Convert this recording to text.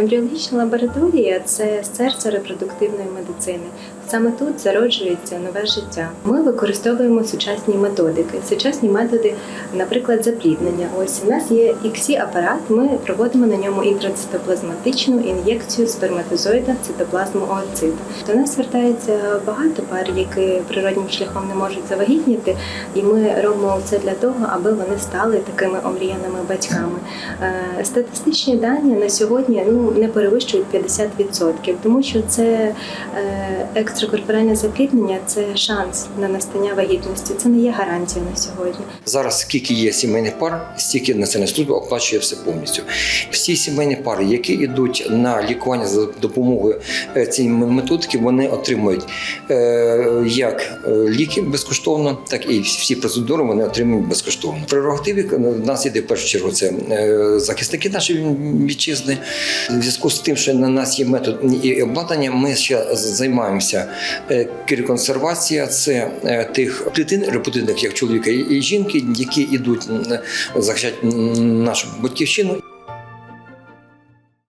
Ембріологічна лабораторія це серце репродуктивної медицини. Саме тут зароджується нове життя. Ми використовуємо сучасні методики, сучасні методи, наприклад, запліднення. Ось у нас є іксі апарат. Ми проводимо на ньому інтрацитоплазматичну ін'єкцію сперматозоїда цитоплазму ooцита. До нас звертається багато пар, які природнім шляхом не можуть завагітніти, і ми робимо це для того, аби вони стали такими омріяними батьками. Е, Статистичні дані на сьогодні ну не перевищують 50%, тому що це е, екстракорпоральне запліднення це шанс на настання вагітності. Це не є гарантія на сьогодні. Зараз скільки є сімейних пар, стільки Національна служба оплачує все повністю. Всі сімейні пари, які йдуть на лікування за допомогою е, цієї методики, вони отримують е, як ліки безкоштовно, так і всі процедури вони отримують безкоштовно. Прерогативі в нас іде в першу чергу це захисники нашої вітчизни. Зв'язку з тим, що на нас є метод і обладнання, ми ще займаємося кірконсервація це е, тих клітин репродуктивних, як чоловіка і жінки, які йдуть захищати нашу батьківщину.